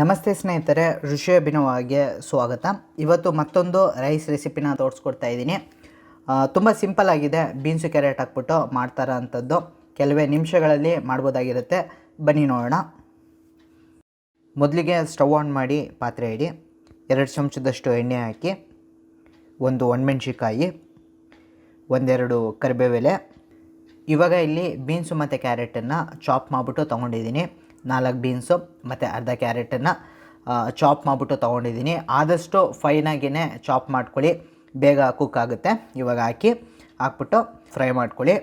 ನಮಸ್ತೆ ಸ್ನೇಹಿತರೆ, ಋಷಿ ಅಭಿನವಾಗೆ ಸ್ವಾಗತ. ಇವತ್ತು ಮತ್ತೊಂದು ರೈಸ್ ರೆಸಿಪಿನ ತೋರಿಸ್ಕೊಡ್ತಾ ಇದ್ದೀನಿ. ತುಂಬ ಸಿಂಪಲ್ ಆಗಿದೆ. ಬೀನ್ಸು, ಕ್ಯಾರೆಟ್ ಹಾಕ್ಬಿಟ್ಟು ಮಾಡ್ತಾರ ಅಂಥದ್ದು ಕೆಲವೇ ನಿಮಿಷಗಳಲ್ಲಿ ಮಾಡ್ಬೋದಾಗಿರುತ್ತೆ. ಬನ್ನಿ ನೋಡೋಣ. ಮೊದಲಿಗೆ ಸ್ಟವ್ ಆನ್ ಮಾಡಿ ಪಾತ್ರೆ ಇಡಿ. ಎರಡು ಚಮಚದಷ್ಟು ಎಣ್ಣೆ ಹಾಕಿ, ಒಂದು ಒಣಮೆಣ್ಸಿಕಾಯಿ ಒಂದೆರಡು ಕರಿಬೇವೆಲೆ. ಇವಾಗ ಇಲ್ಲಿ ಬೀನ್ಸು ಮತ್ತು ಕ್ಯಾರೆಟನ್ನು ಚಾಪ್ ಮಾಡಿಬಿಟ್ಟು ತೊಗೊಂಡಿದ್ದೀನಿ. ನಾಲ್ಕು ಬೀನ್ಸು ಮತ್ತು ಅರ್ಧ ಕ್ಯಾರೆಟನ್ನು ಚಾಪ್ ಮಾಡಿಬಿಟ್ಟು ತೊಗೊಂಡಿದ್ದೀನಿ. ಆದಷ್ಟು ಫೈನಾಗಿಯೇ ಚಾಪ್ ಮಾಡ್ಕೊಳ್ಳಿ. ಬೇಗ ಕುಕ್ ಆಗುತ್ತೆ. ಇವಾಗ ಹಾಕಿ, ಹಾಕ್ಬಿಟ್ಟು ಫ್ರೈ ಮಾಡ್ಕೊಳ್ಳಿ.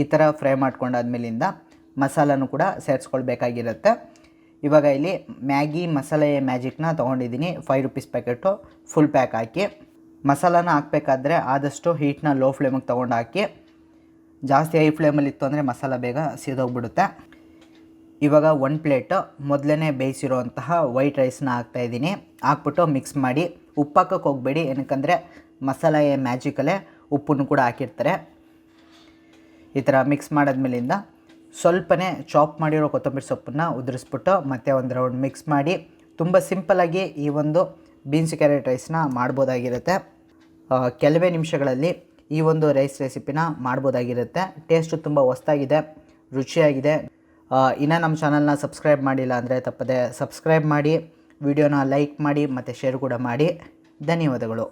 ಈ ಥರ ಫ್ರೈ ಮಾಡ್ಕೊಂಡಾದ್ಮೇಲಿಂದ ಮಸಾಲನೂ ಕೂಡ ಸೇರಿಸ್ಕೊಳ್ಬೇಕಾಗಿರುತ್ತೆ. ಇವಾಗ ಇಲ್ಲಿ ಮ್ಯಾಗಿ ಮಸಾಲೆ ಮ್ಯಾಜಿಕ್ನ ತೊಗೊಂಡಿದ್ದೀನಿ. Five rupees packet full pack ಹಾಕಿ. ಮಸಾಲಾನ ಹಾಕಬೇಕಾದ್ರೆ ಆದಷ್ಟು ಹೀಟ್ನ ಲೋ ಫ್ಲೇಮಿಗೆ ತೊಗೊಂಡು ಹಾಕಿ ಜಾಸ್ತಿ ಹೈ ಫ್ಲೇಮಲ್ಲಿ ಇತ್ತು ಅಂದರೆ ಮಸಾಲ ಬೇಗ ಸಿದೋಗ್ಬಿಡುತ್ತೆ. ಇವಾಗ ಒಂದು ಪ್ಲೇಟು ಮೊದಲೇ ಬೇಯಿಸಿರುವಂತಹ ವೈಟ್ ರೈಸ್ನ ಹಾಕ್ತಾಯಿದ್ದೀನಿ ಹಾಕ್ಬಿಟ್ಟು ಮಿಕ್ಸ್ ಮಾಡಿ. ಉಪ್ಪು ಹಾಕೋಕ್ಕೆ ಹೋಗಬೇಡಿ, ಏನಕ್ಕಂದರೆ ಮಸಾಲೆ ಮ್ಯಾಜಿಕಲ್ಲೇ ಉಪ್ಪನ್ನು ಕೂಡ ಹಾಕಿರ್ತಾರೆ. ಈ ಥರ ಮಿಕ್ಸ್ ಮಾಡಿದ್ಮೇಲಿಂದ ಸ್ವಲ್ಪನೇ ಚಾಪ್ ಮಾಡಿರೋ ಕೊತ್ತಂಬರಿ ಸೊಪ್ಪನ್ನು ಉದುರಿಸ್ಬಿಟ್ಟು ಮತ್ತೆ ಒಂದು ರೌಂಡ್ ಮಿಕ್ಸ್ ಮಾಡಿ. ತುಂಬ ಸಿಂಪಲಾಗಿ ಈ ಒಂದು ಬೀನ್ಸ್ ಕ್ಯಾರೆಟ್ ರೈಸ್ನ ಮಾಡ್ಬೋದಾಗಿರುತ್ತೆ. ಕೆಲವೇ ನಿಮಿಷಗಳಲ್ಲಿ ಈ ಒಂದು ರೈಸ್ ರೆಸಿಪಿನ ಮಾಡ್ಬೋದಾಗಿರುತ್ತೆ. ಟೇಸ್ಟು ತುಂಬ ಹೊಸ್ತಾಗಿದೆ ರುಚಿಯಾಗಿದೆ. ಇನ್ನೂ ನಮ್ಮ ಚಾನಲ್ನ ಸಬ್ಸ್ಕ್ರೈಬ್ ಮಾಡಿಲ್ಲ ಅಂದರೆ ತಪ್ಪದೆ ಸಬ್ಸ್ಕ್ರೈಬ್ ಮಾಡಿ ವಿಡಿಯೋನ ಲೈಕ್ ಮಾಡಿ, ಮತ್ತು ಶೇರ್ ಕೂಡ ಮಾಡಿ. ಧನ್ಯವಾದಗಳು.